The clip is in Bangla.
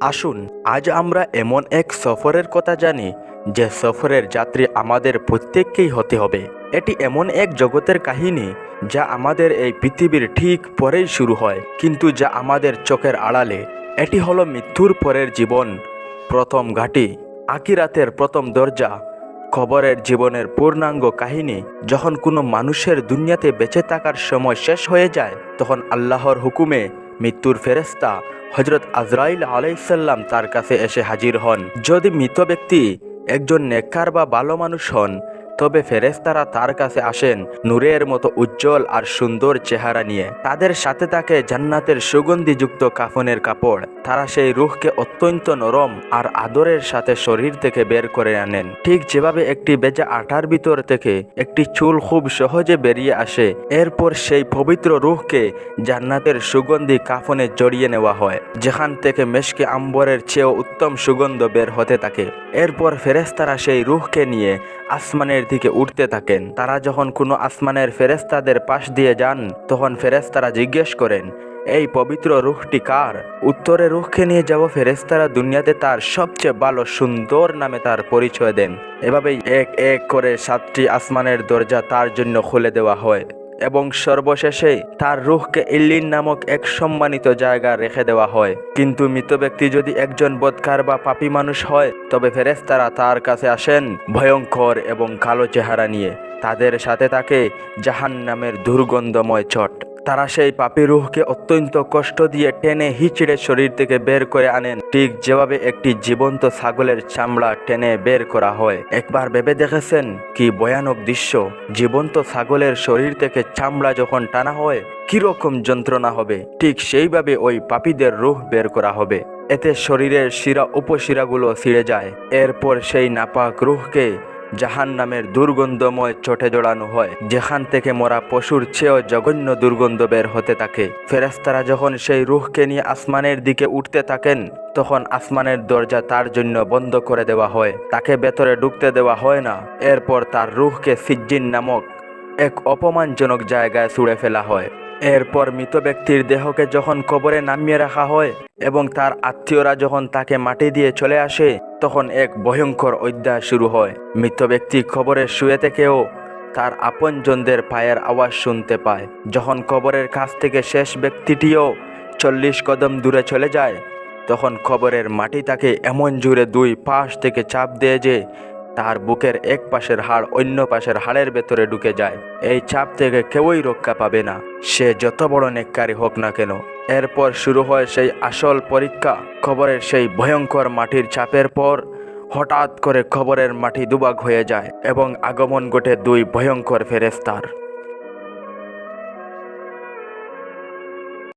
আসুন, আজ আমরা এমন এক সফরের কথা জানি, যে সফরের যাত্রী আমাদের প্রত্যেককেই হতে হবে। এটি এমন এক জগতের কাহিনী, যা আমাদের এই পৃথিবীর ঠিক পরেই শুরু হয়, কিন্তু যা আমাদের চোখের আড়ালে। এটি হলো মৃত্যুর পরের জীবন, প্রথম ঘাঁটি আকিরাতের প্রথম দরজা, খবরের জীবনের পূর্ণাঙ্গ কাহিনী। যখন কোনো মানুষের দুনিয়াতে বেঁচে থাকার সময় শেষ হয়ে যায়, তখন আল্লাহর হুকুমে মৃত্যুর ফেরেস্তা হজরত আজরাইল আলাইসাল্লাম তার কাছে এসে হাজির হন। যদি মৃত ব্যক্তি একজন নেককার বা ভালো মানুষ হন তবে ফেরেস্তারা তার কাছে আসেন নূরের মতো উজ্জ্বল আর সুন্দর চেহারা নিয়ে। তাদের সাথে থাকে জান্নাতের সুগন্ধিযুক্ত কাফনের কাপড়। তারা সেই রুহকে অত্যন্ত নরম আর আদরের সাথে শরীর থেকে বের করে আনেন। ঠিক যেভাবে একটি বেজা আটার ভিতর থেকে একটি চুল খুব সহজে বেরিয়ে আসে, এরপর সেই পবিত্র রুহকে জান্নাতের সুগন্ধি কাফনে জড়িয়ে নেওয়া হয়, যেখান থেকে মেশকে আম্বরের চেয়েও উত্তম সুগন্ধ বের হতে থাকে। এরপর ফেরেস্তারা সেই রুহকে নিয়ে আসমানের দিকে উঠতে থাকেন। তারা যখন কোনো আসমানের ফেরেস্তাদের পাশ দিয়ে যান, তখন ফেরেস্তারা জিজ্ঞেস করেন, এই পবিত্র রুখটি কার? উত্তরে রুখকে নিয়ে যাব ফেরেস্তারা দুনিয়াতে তার সবচেয়ে ভালো সুন্দর নামে তার পরিচয় দেন। এভাবেই এক এক করে সাতটি আসমানের দরজা তার জন্য খুলে দেওয়া হয়। এবং সর্বশেষে তার রুহকে ইল্লিন নামক এক সম্মানিত জায়গা রেখে দেওয়া হয়। কিন্তু মৃত ব্যক্তি যদি একজন বোধকার বা পাপি মানুষ হয়, তবে ফেরেস্তারা তার কাছে আসেন ভয়ঙ্কর এবং কালো চেহারা নিয়ে। তাদের সাথে থাকে জাহান নামের দুর্গন্ধময় চট। তারা সেই পাপি রুহকে অত্যন্ত কষ্ট দিয়ে টেনে হিচড়ে শরীর থেকে বের করে আনেন। ঠিক যেভাবে একটি জীবন্ত ছাগলের চামড়া টেনে বের করা হয়। একবার ভেবে দেখেছেন? কি ভয়ানক দৃশ্য! জীবন্ত ছাগলের শরীর থেকে চামড়া যখন টানা হয় কীরকম যন্ত্রণা হবে? ঠিক সেইভাবে ওই পাপীদের রুহ বের করা হবে। এতে শরীরের শিরা উপশিরাগুলো ছিঁড়ে যায়। এরপর সেই নাপাক রুহকে জাহান নামের দুর্গন্ধময় চটে জড়ানো হয়। যেখান থেকে মরা পশুর চেয়েও জঘন্য দুর্গন্ধ বের হতে থাকে। ফেরেস্তারা যখন সেই রুহকে নিয়ে আসমানের দিকে উঠতে থাকেন, তখন আসমানের দরজা তার জন্য বন্ধ করে দেওয়া হয়। তাকে ভেতরে ঢুকতে দেওয়া হয় না। এরপর তার রুহকে সিজ্জিন নামক এক অপমানজনক জায়গায় ছুঁড়ে ফেলা হয়। এরপর মৃত ব্যক্তির দেহকে যখন কবরে নামিয়ে রাখা হয় এবং তার আত্মীয়রা যখন তাকে মাটি দিয়ে চলে আসে তখন এক ভয়ঙ্কর অধ্যায় শুরু হয়। মৃত ব্যক্তি কবরে শুয়ে থেকেও তার আপনজনদের পায়ের আওয়াজ শুনতে পায়। যখন কবরের কাছ থেকে শেষ ব্যক্তিটিও চল্লিশ কদম দূরে চলে যায়, তখন খবরের মাটি তাকে এমন জুড়ে দুই পাশ থেকে চাপ দেয় যে তার বুকের এক পাশের হাড় অন্য পাশের হাড়ের ভেতরে ঢুকে যায়। এই চাপ থেকে কেউই রক্ষা পাবে না। সে যত বড় নেককারী হোক না কেন এরপর শুরু হয় সেই আসল পরীক্ষা। খবরের সেই ভয়ঙ্কর মাটির চাপের পর হঠাৎ করে খবরের মাটি দুবাগ হয়ে যায় এবং আগমন ঘটে দুই ভয়ঙ্কর ফেরেস্তার